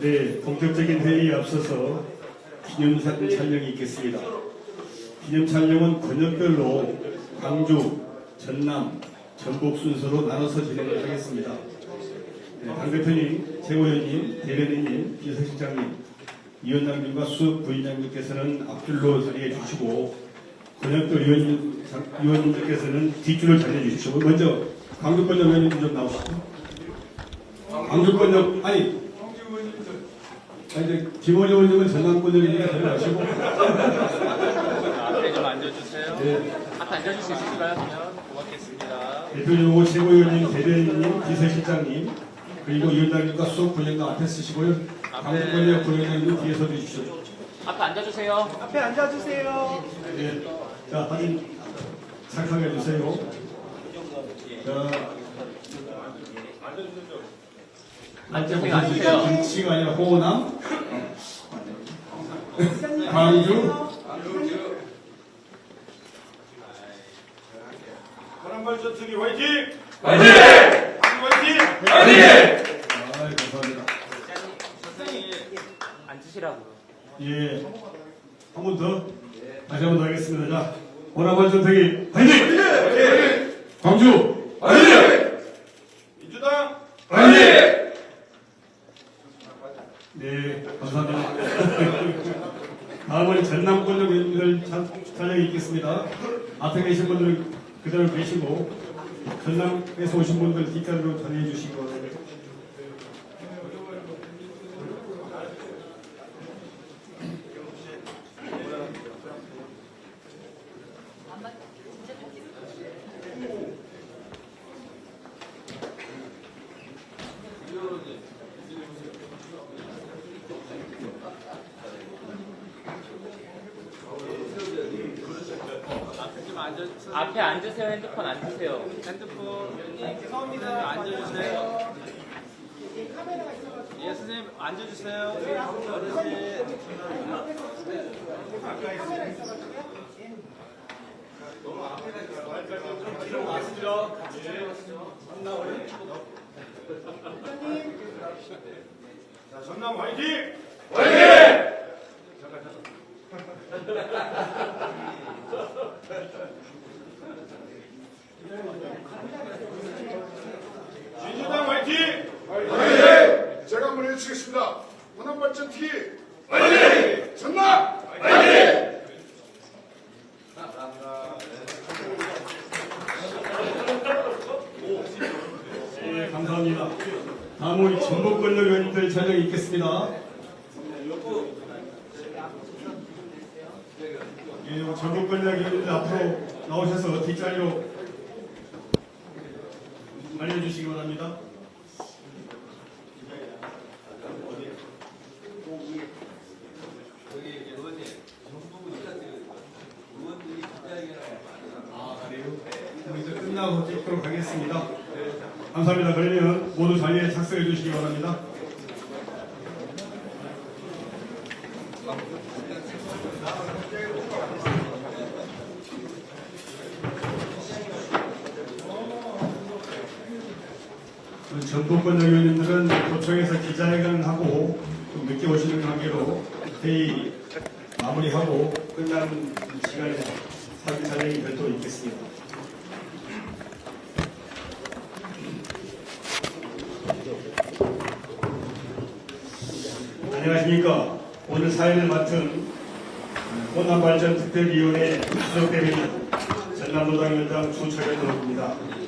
네, 본격적인 회의에 앞서서 기념사진 촬영이 있겠습니다. 기념 촬영은 권역별로 광주, 전남, 전북 순서로 나눠서 진행을 하겠습니다. 네, 당 대표님, 최고위원님, 대변인님, 비서실장님, 위원장님과 수석 부위원장님께서는 앞줄로 자리해 주시고 권역별 위원, 위원님들께서는 뒷줄로 자리해 주시고 먼저 광주권역 위원님 좀 나오시죠. 광주권 역 아니 아니 이제 김원희 의원님은 전남권역이니까 데려가시고 앞에 좀 앉아주세요. 네, 앞에 앉아줄 수? 그러면 고맙겠습니다. 대표님하고 최고위원님, 대변인님, 비서실장님 그리고 위원장님과 수석 부위원장 앞에 쓰시고요. 광주권역 부위원장님 뒤에 서 주십시오. 앞에 앉아주세요. 앞에 앉아주세요. 네, 자 사진 착상해 주세요. 자, 앉으세요. 앉으세요. 김치가 아니라 호남, 광주, 파란발전 특위 화이팅! 화이팅! 화이팅! 화이팅! 아, 감사합니다. 선생님 앉으시라고요. 예, 한 번 더, 다시 한 번 더 하겠습니다. 자, 호남 발 전투기 화이팅! 광주, 화이팅! 민주당! 화이팅! 네, 감사합니다. 다음은 전남권역 위원들 촬영이 있겠습니다. 앞에 계신 분들은 그대로 계시고, 전남에서 오신 분들 뒷자리로 전해해 주시기 바랍니다. 앞에 좀 앉아주세요. 앞에 앉으세요. 핸드폰 앉으세요. 핸드폰. 위원님 죄송합니다. 앉아주세요. 예, 선생님 앉아주세요. 어르신. 자, 전남 화이팅! 화이팅! 민주당 화이팅! 화이팅! 제가 한번 해주시겠습니다. 호남발전 특위 화이팅! 전남 화이팅! 예, 감사합니다. 다음은 우리 전북권역 위원들 촬영이 있겠습니다. 예, 전북권역 위원들 앞으로 나오셔서 뒷자리로 알려주시기 바랍니다. 아, 그래요? 그럼 이제 끝나고 찍도록 하겠습니다. 감사합니다. 그러면 모두 자리에 착석해 주시기 바랍니다. 전북권 의원님들은 도청에서 기자회견을 하고 좀 늦게 오시는 관계로 회의 마무리하고 끝나는 시간에 사진 촬영이 별도로 있겠습니다. 안녕하십니까. 오늘 사회를 맡은 호남발전 특별위원회 수석 대변인 전남노당위원장 주철현 의원입니다.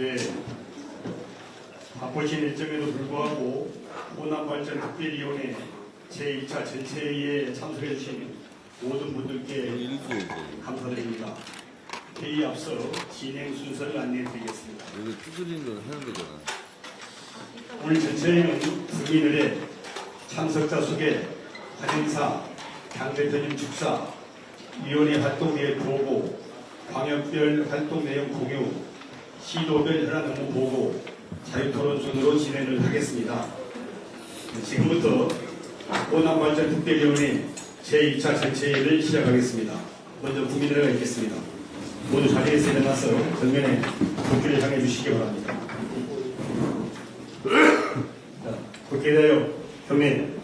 네. 바쁘신 일정에도 불구하고 호남발전 특별위원회 제2차 전체회의에 참석해 주신 모든 분들께 감사드립니다. 회의 앞서 진행 순서를 안내해드리겠습니다. 여기 두드리는 건 하는 거잖아. 오늘 전체회의는 승인을해 참석자 소개, 환영사, 당 대표님 축사, 위원회 활동 계획 보고, 광역별 활동 내용 공유, 시도별 현안 업무 보고, 자유토론 순으로 진행을 하겠습니다. 네, 지금부터 호남발전 특별위원회 제2차 전체회의를 시작하겠습니다. 먼저 국민회가 있겠습니다. 모두 자리에서 일어나서 정면에 국기를 향해 주시기 바랍니다. 자, 국회에 대하여 경례.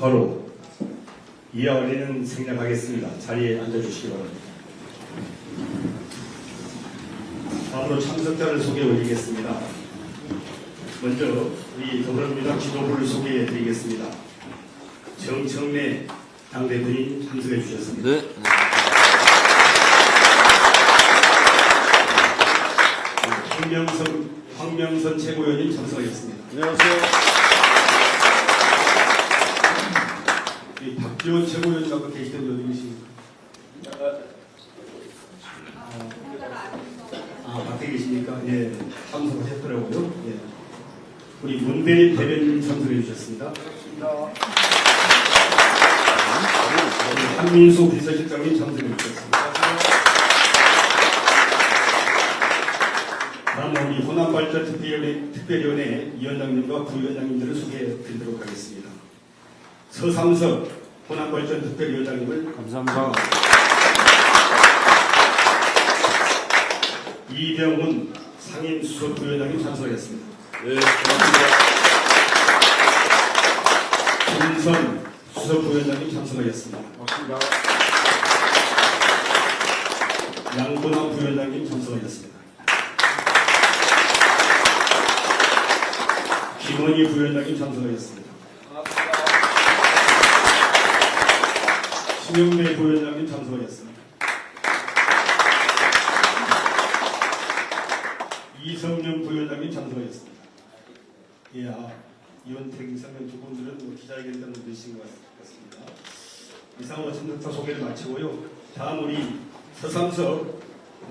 바로 이하 원리는 생략하겠습니다. 자리에 앉아주시기 바랍니다. 다음으로 참석자를 소개해 드리겠습니다. 먼저 우리 더불어민주당 지도부를 소개해 드리겠습니다. 정청래 당대표님 참석해 주셨습니다. 네. 황명선, 황명선 최고위원님 참석하셨습니다. 안녕하세요. 최고위원님 아까 계시던 분 어디 계십니까? 아, 밖에 계십니까? 예, 참석하셨더라고요. 예. 우리 문대인 대변인 참석해 주셨습니다. 우리 한민수 비서실장님 참석해 주셨습니다. 다음 우리 호남발전 특별위원회, 특별위원회 위원장님과 부위원장님들을 소개해 드리도록 하겠습니다. 서삼석 호남발전 특별위원장님을 감사합니다. 이병훈 상임수석부위원장님 참석하셨습니다. 네, 고맙습니다. 김선 수석부위원장님 참석하셨습니다. 고맙습니다. 양분환 부위원장님 참석하셨습니다. 김원희 부위원장님 참석하셨습니다. 심영래 부위원장님 참석하셨습니다. 이성윤 부위원장님 참석하셨습니다. 예, 아, 이원택 이성윤 두 분들은 뭐 기자회견 때문에 드신 것 같습니다. 이상으로 참석자 소개를 마치고요. 다음 우리 서삼석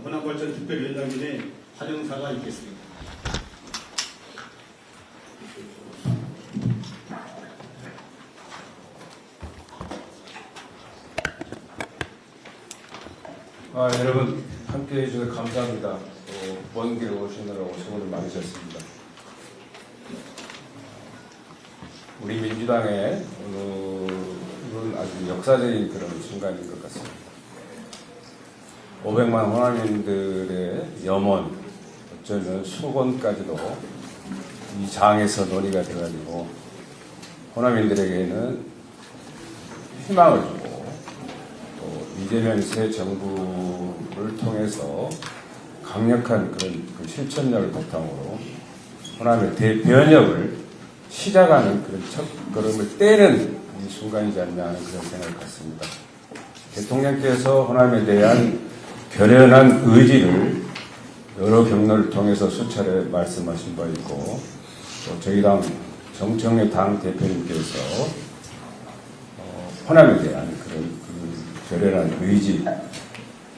호남발전 특별위원장님의 환영사가 있겠습니다. 아, 여러분 함께 해주셔서 감사합니다. 또먼 길 오시느라고 수고를 많으셨습니다. 우리 민주당의 오늘은 아주 역사적인 그런 순간인 것 같습니다. 500만 호남인들의 염원, 어쩌면 수건까지도 이 장에서 논의가 돼가지고 호남인들에게는 희망을 이재명 새 정부를 통해서 강력한 그런 그 실천력을 바탕으로 호남의 대변혁을 시작하는 그런 첫 걸음을 떼는 이 순간이지 않나 하는 그런 생각을 갖습니다. 대통령께서 호남에 대한 결연한 의지를 여러 경로를 통해서 수차례 말씀하신 바 있고 또 저희 당 정청래 당 대표님께서 어, 호남에 대한 결연한 의지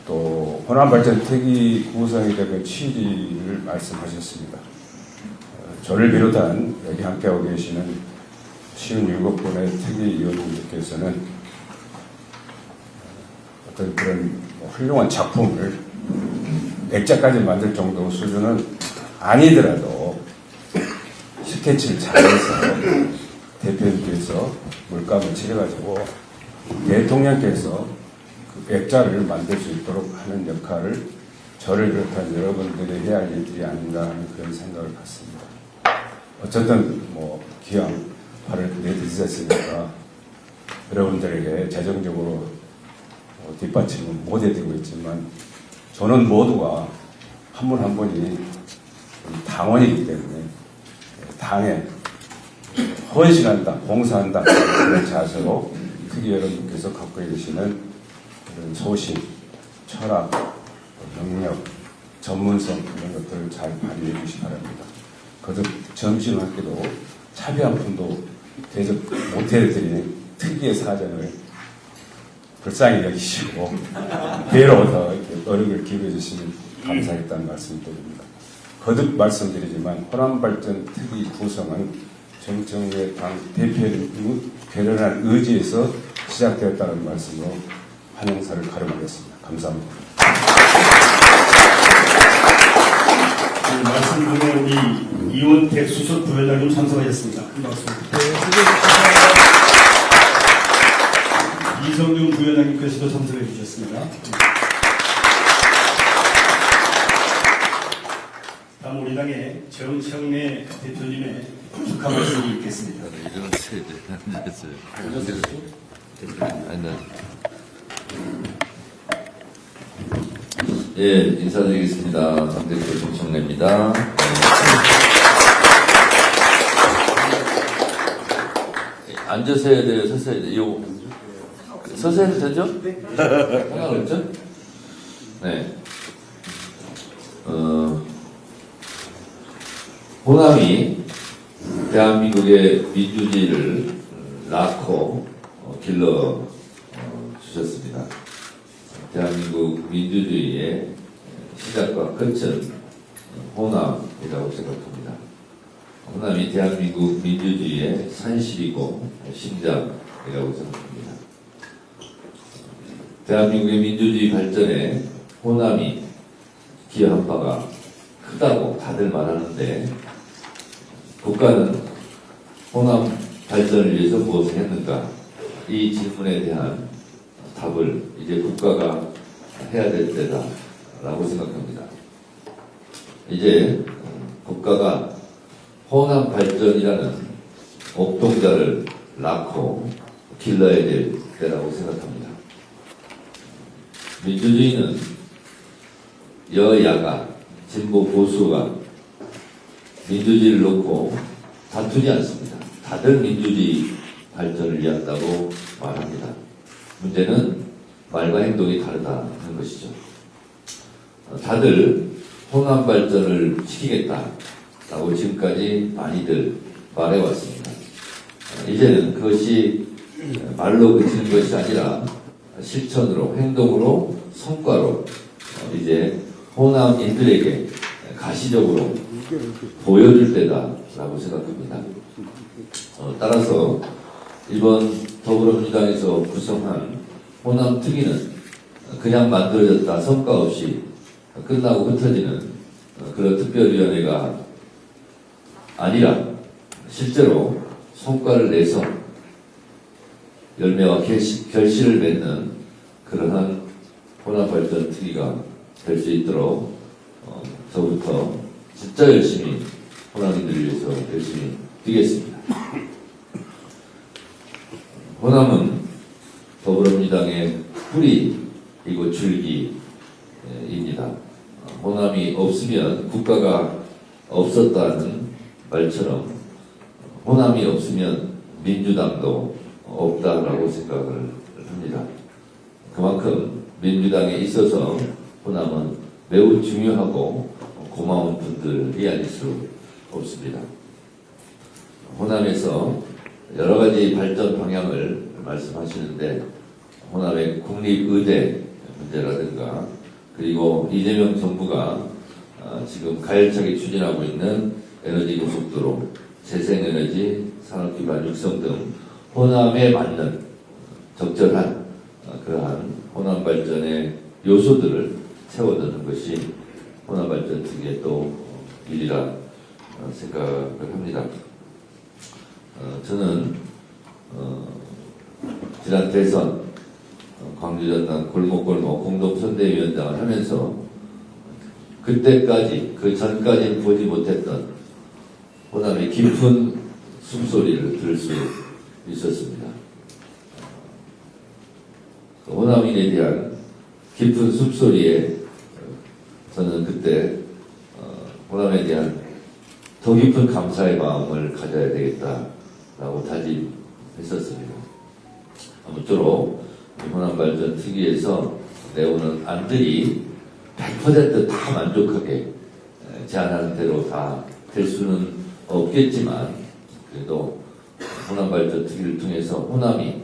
또 호남발전 특위 구성에 대한 취지를 말씀하셨습니다. 어, 저를 비롯한 여기 함께하고 계시는 57분의 특위위원님께서는 어떤 그런 훌륭한 작품을 액자까지 만들 정도 수준은 아니더라도 스케치를 잘해서 대표님께서 물감을 칠해가지고 대통령께서 그 백자를 만들 수 있도록 하는 역할을 저를 비롯한 여러분들이 해야 할 일들이 아닌가 하는 그런 생각을 갖습니다. 어쨌든 뭐 기왕 발을 내드리셨으니까 여러분들에게 재정적으로 어, 뒷받침은 못 해드리고 있지만 저는 모두가 한분한 분이 당원이기 때문에 당에 헌신한다, 봉사한다 그런 자세로 특히 여러분께서 갖고 계시는 그런 소신, 철학, 능력, 전문성 이런 것들을 잘 발휘해 주시기 바랍니다. 거듭 점심학교도 차비 한 푼도 대접 못 해드리는 특유의 사정을 불쌍히 여기시고 배로 더 이렇게 어력을 기부해 주시면 감사하겠다는 말씀을 드립니다. 거듭 말씀드리지만 호남발전 특위 구성은 정청래 당 대표의 결연한 의지에서 시작되었다는 말씀으로 환영사를 가름하겠습니다. 감사합니다. 그 말씀 중에 우리 이원택 수석 부회장님 참석하셨습니다. 큰 박수. 이성균 부회장님께서도 참석해 주셨습니다. 다음 우리 당의 정청래 대표님의 축하 말씀이 있겠습니다. 이런 세대 앉았어요. 아니, 나. 예, 인사드리겠습니다. 당대표 정청래입니다. 네. 해야 돼요? 서서 해야 돼요? 요, 해도 되죠? 상관없죠? 네. 어, 호남이 대한민국의 민주주의를 낳고 어, 길러 어, 주셨습니다. 대한민국 민주주의의 시작과 끝은 호남이라고 생각합니다. 호남이 대한민국 민주주의의 산실이고 심장이라고 생각합니다. 대한민국의 민주주의 발전에 호남이 기여한 바가 크다고 다들 말하는데 국가는 호남 발전을 위해서 무엇을 했는가? 이 질문에 대한 답을 이제 국가가 해야 될 때다라고 생각합니다. 이제 국가가 호남 발전이라는 옥동자를 낳고 길러야 될 때라고 생각합니다. 민주주의는 여야가 진보 보수가 민주주의를 놓고 다투지 않습니다. 다들 민주주의 발전을 위한다고 말합니다. 문제는 말과 행동이 다르다는 것이죠. 어, 다들 호남 발전을 시키겠다라고 지금까지 많이들 말해왔습니다. 어, 이제는 그것이 말로 그치는 것이 아니라 실천으로, 행동으로, 성과로 어, 이제 호남인들에게 가시적으로 보여줄 때다라고 생각합니다. 어, 따라서 이번 더불어민주당에서 구성한 호남 특위는 그냥 만들어졌다 성과 없이 끝나고 흩어지는 어, 그런 특별위원회가 아니라 실제로 성과를 내서 열매와 결실, 결실을 맺는 그러한 호남발전 특위가 될 수 있도록 어, 저부터 진짜 열심히 호남인들을 위해서 열심히 뛰겠습니다. 호남은 더불어민주당의 뿌리이고 줄기입니다. 호남이 없으면 국가가 없었다는 말처럼 호남이 없으면 민주당도 없다라고 생각을 합니다. 그만큼 민주당에 있어서 호남은 매우 중요하고 고마운 분들이 아닐 수 없습니다. 호남에서 여러 가지 발전 방향을 말씀하시는데 호남의 국립의대 문제라든가 그리고 이재명 정부가 아, 지금 가열차게 추진하고 있는 에너지 고속도로, 재생에너지, 산업기반 육성 등 호남에 맞는 적절한 아, 그러한 호남 발전의 요소들을 세워두는 것이 호남 발전 특위의 또 일이라 어, 생각을 합니다. 어, 저는 어, 지난 대선 어, 광주 전남 골목골목 공동 선대위원장을 하면서 그때까지 그 전까지 보지 못했던 호남의 깊은 숨소리를 들을 수 있었습니다. 그 호남인에 대한 깊은 숨소리에 어, 저는 그때 어, 호남에 대한 더 깊은 감사의 마음을 가져야 되겠다 라고 다짐했었습니다. 아무쪼록 이 호남발전 특위에서 내오는 안들이 100%다 만족하게 에, 제안하는 대로 다 될 수는 없겠지만 그래도 호남 발전 특위를 통해서 호남이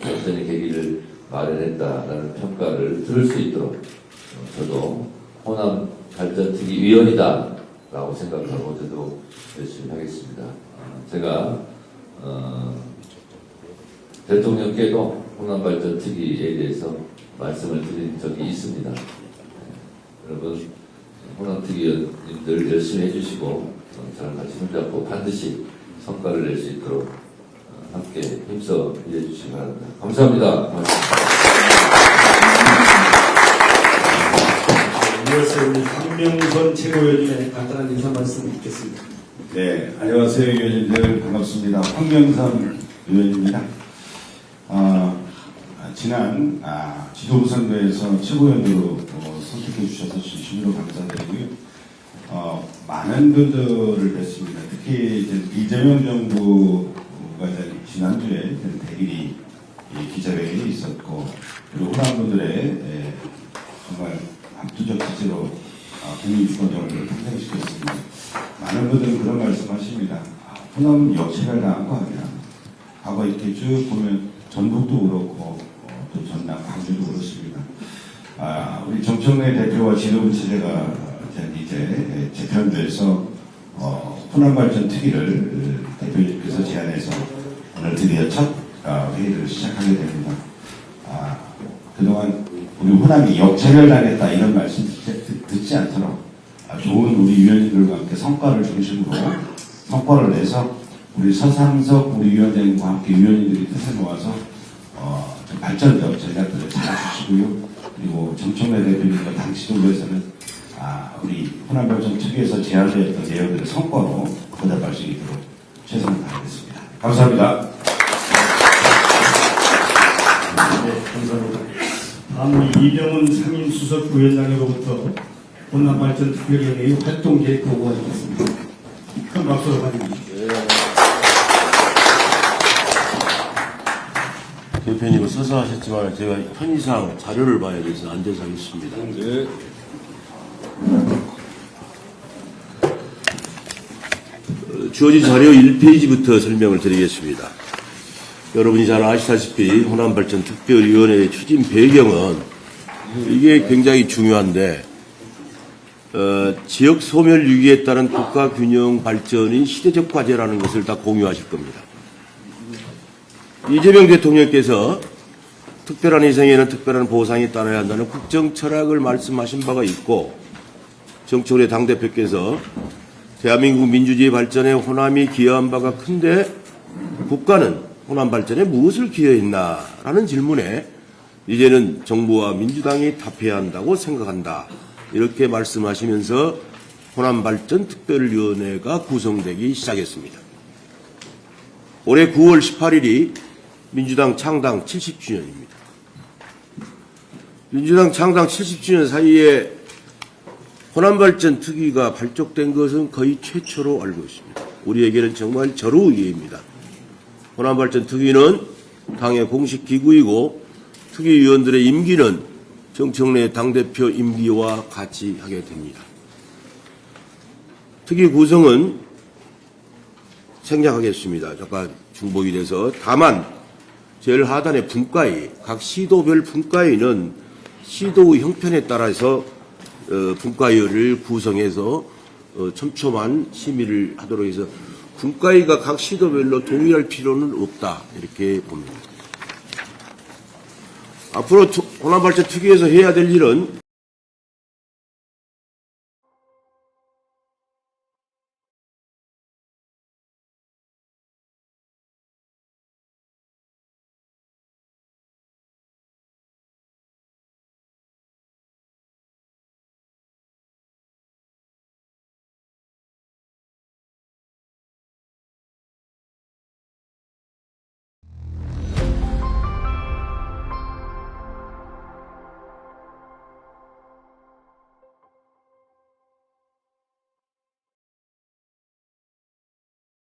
발전의 계기를 마련했다라는 평가를 들을 수 있도록 어, 저도 호남 발전 특위 위원이다라고 생각하고 저도 열심히 하겠습니다. 어, 제가 어, 대통령께도 호남발전 특위에 대해서 말씀을 드린 적이 있습니다. 네, 여러분 호남특위원님들 열심히 해주시고 어, 저랑 같이 손잡고 반드시 성과를 낼 수 있도록 어, 함께 힘써 일해주시기 바랍니다. 감사합니다. 이어서 우리 황명선 최고위원님의 간단한 인사 말씀 듣겠습니다. 네, 안녕하세요, 위원님들. 반갑습니다. 황명삼 위원입니다. 어, 지난 아, 지도부 선거에서 최고위원으로 어, 선택해 주셔서 진심으로 감사드리고요. 어, 많은 분들을 뵀습니다. 특히 이제 이재명 정부가 지난주에 대일이 이 기자회견이 있었고, 그리고 호남 분들의 에, 정말 압도적 지지로 어, 국민주권정을 탄생시켰습니다. 많은 분들은 그런 말씀 하십니다. 아, 호남 역체를 당한 거 아니야. 과거 이렇게 쭉 보면 전북도 그렇고 어, 또 전남, 광주도 그렇습니다. 아, 우리 정청래 대표와 지도부 체제가 이제 재편돼서 어, 호남발전 특위를 대표님께서 제안해서 오늘 드디어 첫 아, 회의를 시작하게 됩니다. 아, 그동안 우리 호남이 역체를 당했다 이런 말씀 듣지, 듣- 듣지 않도록 아, 좋은 우리 위원님들과 함께 성과를 중심으로 성과를 내서 우리 서상석 우리 위원장님과 함께 위원님들이 뜻을 모아서 어, 좀 발전적 전략들을 잘 해주시고요. 그리고 정청래 대표님과 당 지도부에서는 아, 우리 호남발전 특위에서 제안되었던 내용들을 성과로 보답할 수 있도록 최선을 다하겠습니다. 감사합니다. 네, 감사합니다. 다음은 이병훈 상임수석 부위원장으로부터 호남발전 특별위원회의 활동 계획 보고가 있겠습니다. 큰 박수로 환영합니다. 대표님은 서서 하셨지만 제가 편의상 자료를 봐야 돼서 앉아서 하겠습니다. 어, 주어진 자료 1페이지부터 설명을 드리겠습니다. 여러분이 잘 아시다시피 호남발전 특별위원회의 추진 배경은 이게 굉장히 중요한데 어, 지역 소멸 위기에 따른 국가 균형 발전이 시대적 과제라는 것을 다 공유하실 겁니다. 이재명 대통령께서 특별한 희생에는 특별한 보상이 따라야 한다는 국정 철학을 말씀하신 바가 있고 정철의 당대표께서 대한민국 민주주의 발전에 호남이 기여한 바가 큰데 국가는 호남 발전에 무엇을 기여했나 라는 질문에 이제는 정부와 민주당이 답해야 한다고 생각한다. 이렇게 말씀하시면서 호남 발전 특별위원회가 구성되기 시작했습니다. 올해 9월 18일이 민주당 창당 70주년입니다. 민주당 창당 70주년 사이에 호남발전 특위가 발족된 것은 거의 최초로 알고 있습니다. 우리에게는 정말 절호의례입니다. 호남발전 특위는 당의 공식 기구이고 특위위원들의 임기는 정청래 당대표 임기와 같이 하게 됩니다. 특위 구성은 생략하겠습니다. 잠깐 중복이 돼서 다만 제일 하단의 분과위, 각 시도별 분과위는 시도의 형편에 따라서 어, 분과위를 구성해서 어, 촘촘한 심의를 하도록 해서 분과위가 각 시도별로 동의할 필요는 없다 이렇게 봅니다. 앞으로 호남발전 특위에서 해야 될 일은